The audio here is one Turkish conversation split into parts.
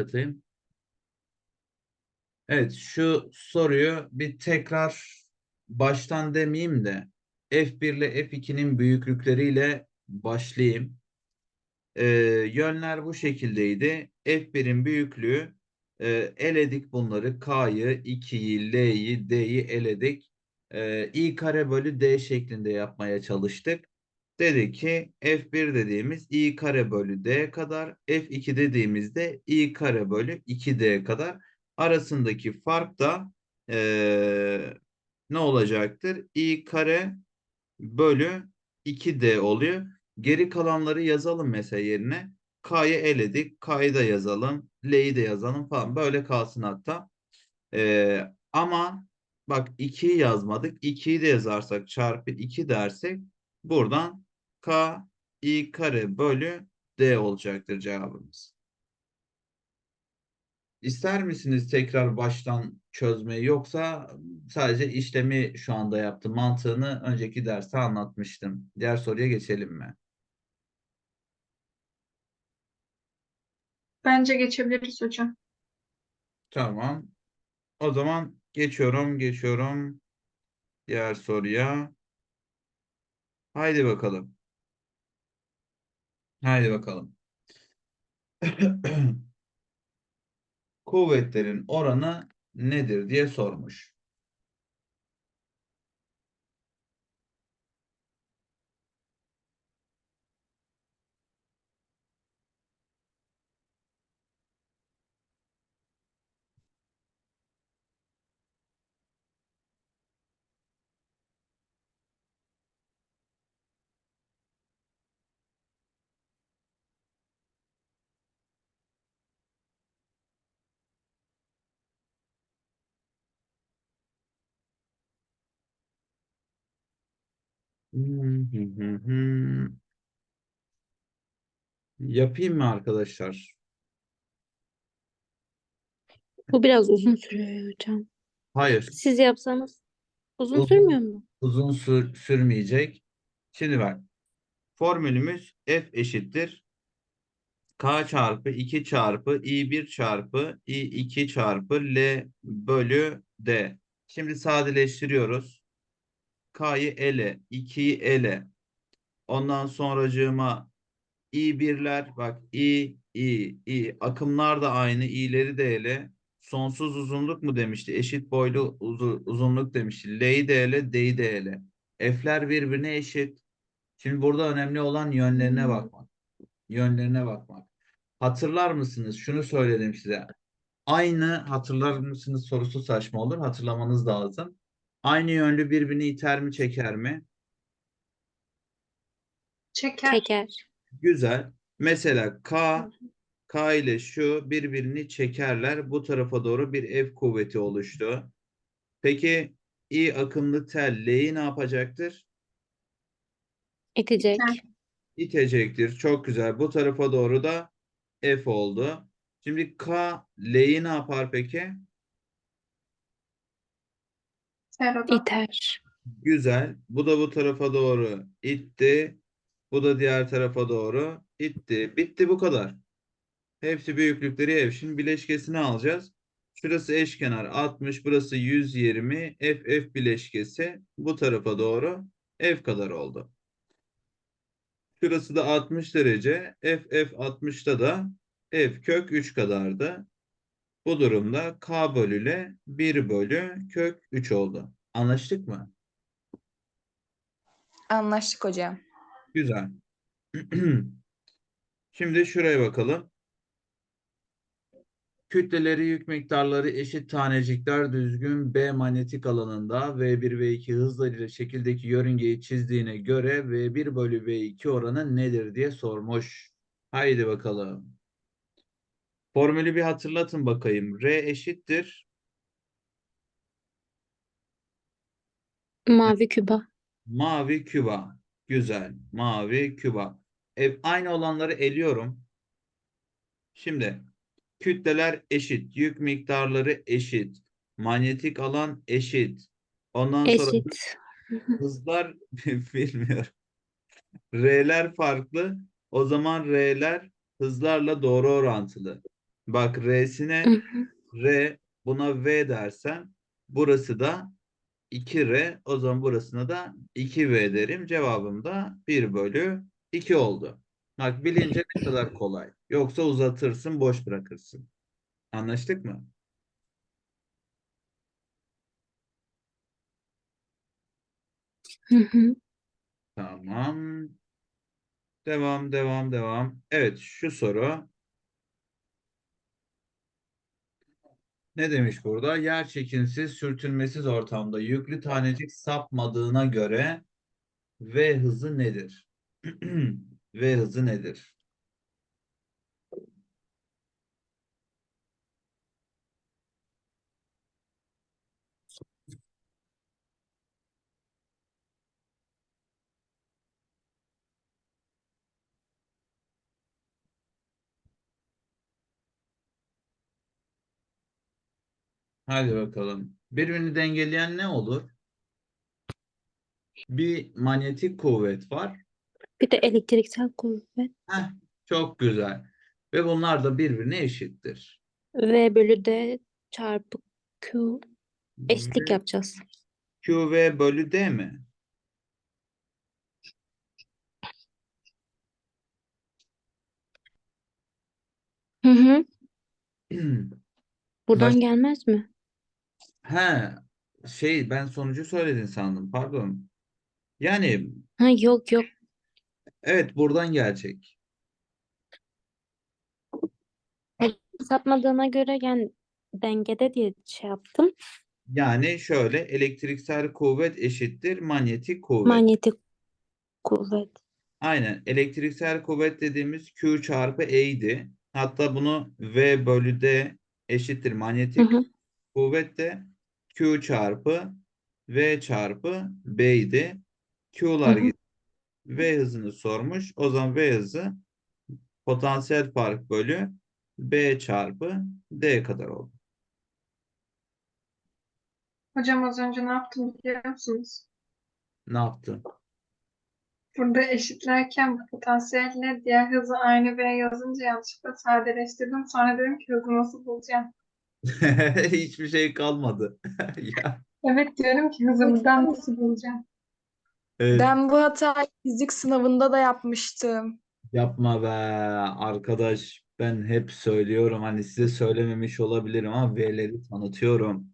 başlatayım. Evet, şu soruyu bir tekrar baştan demeyeyim de F1 ile F2'nin büyüklükleriyle başlayayım. Ee, yönler bu şekildeydi. F1'in büyüklüğü e, eledik bunları. K'yı, 2'yi, L'yi, D'yi eledik. Ee, i kare bölü D şeklinde yapmaya çalıştık. Dedi ki F1 dediğimiz i kare bölü D kadar. F2 dediğimizde i kare bölü 2D kadar. Arasındaki fark da e, ne olacaktır? i kare bölü 2D oluyor. Geri kalanları yazalım mesela yerine. K'yı eledik. K'yı da yazalım. L'yi de yazalım falan. Böyle kalsın hatta. Ee, ama bak 2'yi yazmadık. 2'yi de yazarsak çarpı 2 dersek buradan K i kare bölü D olacaktır cevabımız. İster misiniz tekrar baştan çözmeyi yoksa sadece işlemi şu anda yaptım. Mantığını önceki derste anlatmıştım. Diğer soruya geçelim mi? Bence geçebiliriz hocam. Tamam. O zaman geçiyorum, geçiyorum diğer soruya. Haydi bakalım. Haydi bakalım. Kuvvetlerin oranı nedir diye sormuş. Yapayım mı arkadaşlar? Bu biraz uzun sürüyor hocam. Hayır. Siz yapsanız uzun Uzun. sürmüyor mu? uzun sür- sürmeyecek. Şimdi bak. Formülümüz F eşittir. K çarpı 2 çarpı I1 çarpı I2 çarpı L bölü D. Şimdi sadeleştiriyoruz. K'yı ele, 2'yi ele. Ondan sonracığıma I1'ler bak I, I, I. Akımlar da aynı. i'leri de ele. Sonsuz uzunluk mu demişti? Eşit boylu uzu- uzunluk demişti. L'yi de ele, D'yi de ele. F'ler birbirine eşit. Şimdi burada önemli olan yönlerine Hmm. bakmak. Yönlerine bakmak. Hatırlar mısınız? Şunu söyledim size. Aynı hatırlar mısınız sorusu saçma olur. Hatırlamanız lazım. Aynı yönlü birbirini iter mi çeker mi? Çeker. Teker. Güzel. Mesela K K ile şu birbirini çekerler. Bu tarafa doğru bir F kuvveti oluştu. Peki I akımlı tel L'yi ne yapacaktır? İtecek. İtecektir. Çok güzel. Bu tarafa doğru da F oldu. Şimdi K L'yi ne yapar peki? Serada. İter. Güzel. Bu da bu tarafa doğru itti. Bu da diğer tarafa doğru itti. Bitti bu kadar. Hepsi büyüklükleri ev. Şimdi bileşkesini alacağız. Şurası eşkenar 60, burası 120. F F bileşkesi bu tarafa doğru F kadar oldu. Şurası da 60 derece. F F 60'ta da F kök 3 kadardı. Bu durumda K bölü 1 bölü kök 3 oldu. Anlaştık mı? Anlaştık hocam. Güzel. Şimdi şuraya bakalım. Kütleleri, yük miktarları eşit tanecikler düzgün B manyetik alanında V1 V2 hızlarıyla şekildeki yörüngeyi çizdiğine göre V1 bölü V2 oranı nedir diye sormuş. Haydi bakalım. Formülü bir hatırlatın bakayım. R eşittir. Mavi küba. Mavi küba. Güzel. Mavi küba. E, aynı olanları eliyorum. Şimdi kütleler eşit. Yük miktarları eşit. Manyetik alan eşit. Ondan sonra Eşit. hızlar bilmiyorum. R'ler farklı. O zaman R'ler hızlarla doğru orantılı. Bak R'sine. R buna V dersen burası da 2R o zaman burasına da 2V derim. Cevabım da 1 bölü 2 oldu. Bak bilince ne kadar kolay. Yoksa uzatırsın boş bırakırsın. Anlaştık mı? Hı hı. Tamam. Devam, devam, devam. Evet, şu soru. Ne demiş burada? Yer çekimsiz, sürtünmesiz ortamda yüklü tanecik sapmadığına göre V hızı nedir? V hızı nedir? Hadi bakalım. Birbirini dengeleyen ne olur? Bir manyetik kuvvet var. Bir de elektriksel kuvvet. Heh, çok güzel. Ve bunlar da birbirine eşittir. V bölü D çarpı Q. Eşitlik Ve yapacağız. QV bölü D mi? Hı hı. Buradan Baş- gelmez mi? He, şey ben sonucu söyledin sandım. Pardon. Yani Ha yok yok. evet buradan gelecek. Sapmadığına göre yani dengede diye şey yaptım. Yani şöyle elektriksel kuvvet eşittir manyetik kuvvet. Manyetik kuvvet. Aynen. Elektriksel kuvvet dediğimiz Q çarpı E'ydi. Hatta bunu V bölü D eşittir Hı manyetik hı. kuvvet de Q çarpı V çarpı B'ydi. Q'lar Hı hı. gitti. V hızını sormuş. O zaman V hızı potansiyel fark bölü B çarpı D kadar oldu. Hocam az önce ne yaptım biliyor musunuz? Ne yaptın? Burada eşitlerken bu potansiyelle diğer hızı aynı V yazınca yanlışlıkla sadeleştirdim. Sonra dedim ki hızı nasıl bulacağım? Hiçbir şey kalmadı. Ya, Evet diyorum ki hızı buradan nasıl bulacağım? evet. Ben bu hatayı fizik sınavında da yapmıştım. Yapma be arkadaş. Ben hep söylüyorum hani size söylememiş olabilirim ama V'leri tanıtıyorum.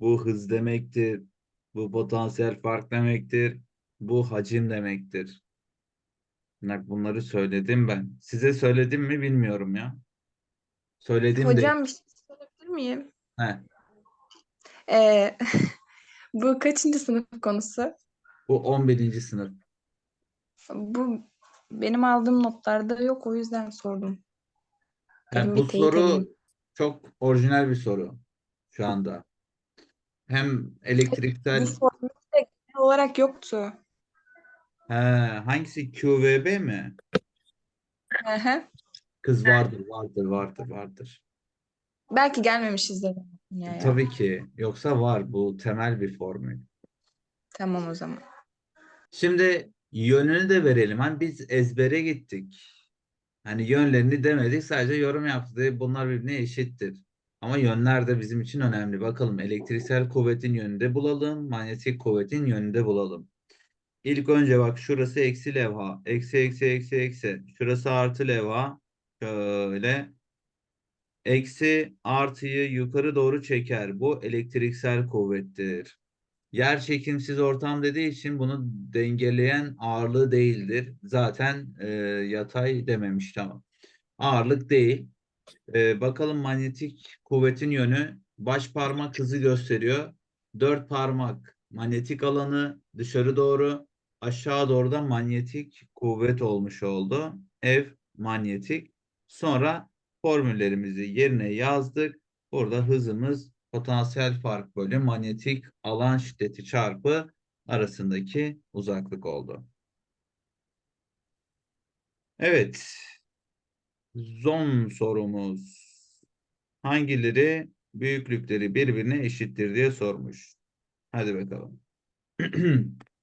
Bu hız demektir. Bu potansiyel fark demektir. Bu hacim demektir. Bak bunları söyledim ben. Size söyledim mi bilmiyorum ya. Söyledim de. Hocam bir şey miyim? Heh, Ee, bu kaçıncı sınıf konusu? bu 11. sınıf. Bu benim aldığım notlarda yok o yüzden sordum. Yani bu bir teyit soru edeyim. çok orijinal bir soru şu anda. Hem elektriksel Bu formülde genel olarak yoktu. He, hangisi QVB mi? Hı hı. Kız vardır, vardır, vardır, vardır. Belki gelmemişizdir. Ya. Tabii ki. Yoksa var. Bu temel bir formül. Tamam o zaman. Şimdi yönünü de verelim. Hani biz ezbere gittik. Hani yönlerini demedik. Sadece yorum. Dedik, Bunlar birbirine eşittir. Ama yönler de bizim için önemli. Bakalım elektriksel kuvvetin yönünde bulalım. Manyetik kuvvetin yönünde bulalım. İlk önce bak şurası eksi levha. Eksi eksi eksi eksi. Şurası artı levha. Şöyle. Eksi artıyı yukarı doğru çeker. Bu elektriksel kuvvettir. Yer çekimsiz ortam dediği için bunu dengeleyen ağırlığı değildir. Zaten e, yatay dememiş tamam. Ağırlık değil. E, bakalım manyetik kuvvetin yönü baş parmak hızı gösteriyor. Dört parmak manyetik alanı dışarı doğru aşağı doğru da manyetik kuvvet olmuş oldu. F manyetik. Sonra formüllerimizi yerine yazdık. Burada hızımız potansiyel fark bölü manyetik alan şiddeti çarpı arasındaki uzaklık oldu. Evet. Son sorumuz. Hangileri büyüklükleri birbirine eşittir diye sormuş. Hadi bakalım.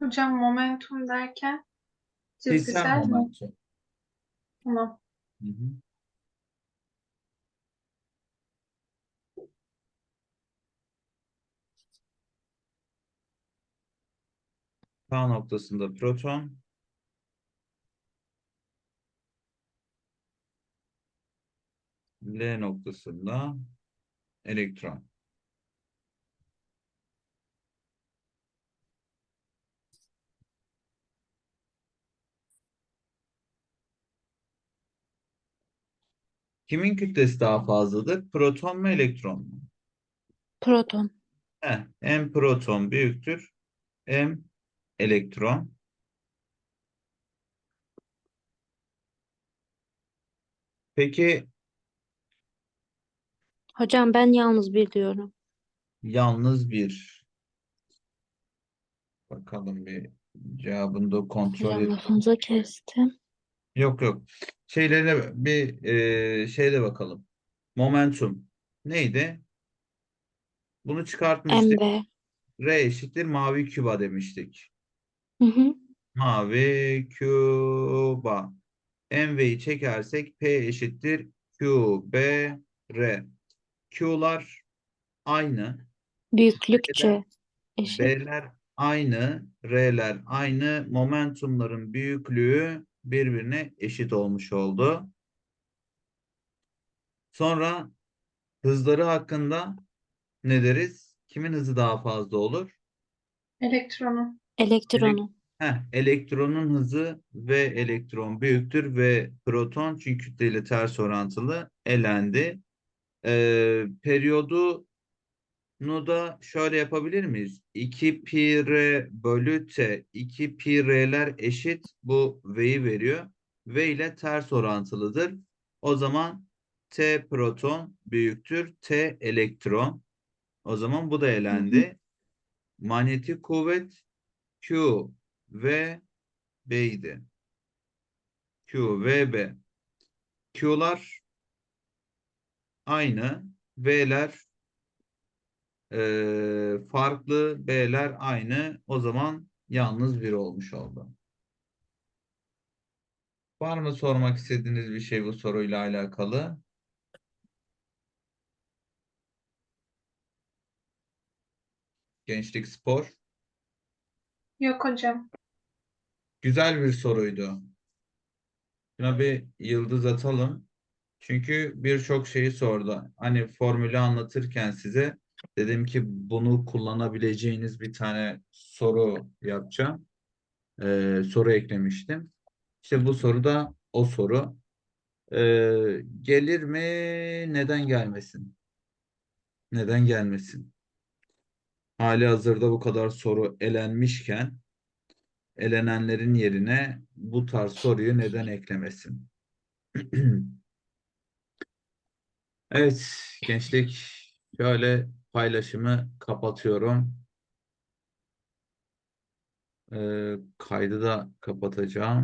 Hocam momentum derken Fiziksel çizgisel mi? momentum. Tamam. Hı hı. K noktasında proton. L noktasında elektron. Kimin kütlesi daha fazladır? Proton mu elektron mu? Proton. Heh, M proton büyüktür. M elektron. Peki Hocam ben yalnız bir diyorum. yalnız bir. Bakalım bir cevabını da kontrol Hocam edelim. lafınızı kestim. Yok yok. Şeylerine bir e, şeyle bakalım. Momentum neydi? Bunu çıkartmıştık. MV. R eşittir mavi küba demiştik. Hı hı. Mavi küba. MV'yi çekersek P eşittir Q, B, R. Q'lar aynı. Büyüklükçe eşit. B'ler aynı. R'ler aynı. Momentumların büyüklüğü birbirine eşit olmuş oldu. Sonra hızları hakkında ne deriz? Kimin hızı daha fazla olur? Elektronu. Elektronu. Heh, elektronun hızı ve elektron büyüktür ve proton çünkü kütleyle ters orantılı elendi. Ee, periyodunu da şöyle yapabilir miyiz? 2 pi r bölü t 2 pi r'ler eşit bu v'yi veriyor. V ile ters orantılıdır. O zaman t proton büyüktür t elektron. O zaman bu da elendi. Manyetik kuvvet Q ve B'ydi. Q ve B. Q'lar aynı. V'ler eee, farklı. B'ler aynı. O zaman yalnız bir olmuş oldu. Var mı sormak istediğiniz bir şey bu soruyla alakalı? Gençlik Spor. Yok hocam. Güzel bir soruydu. Buna bir yıldız atalım. Çünkü birçok şeyi sordu. Hani formülü anlatırken size dedim ki bunu kullanabileceğiniz bir tane soru yapacağım. Ee, soru eklemiştim. İşte bu soru da o soru. Ee, gelir mi? Neden gelmesin? Neden gelmesin? Hali hazırda bu kadar soru elenmişken elenenlerin yerine bu tarz soruyu neden eklemesin? Evet gençlik şöyle paylaşımı kapatıyorum. Ee, kaydı da kapatacağım.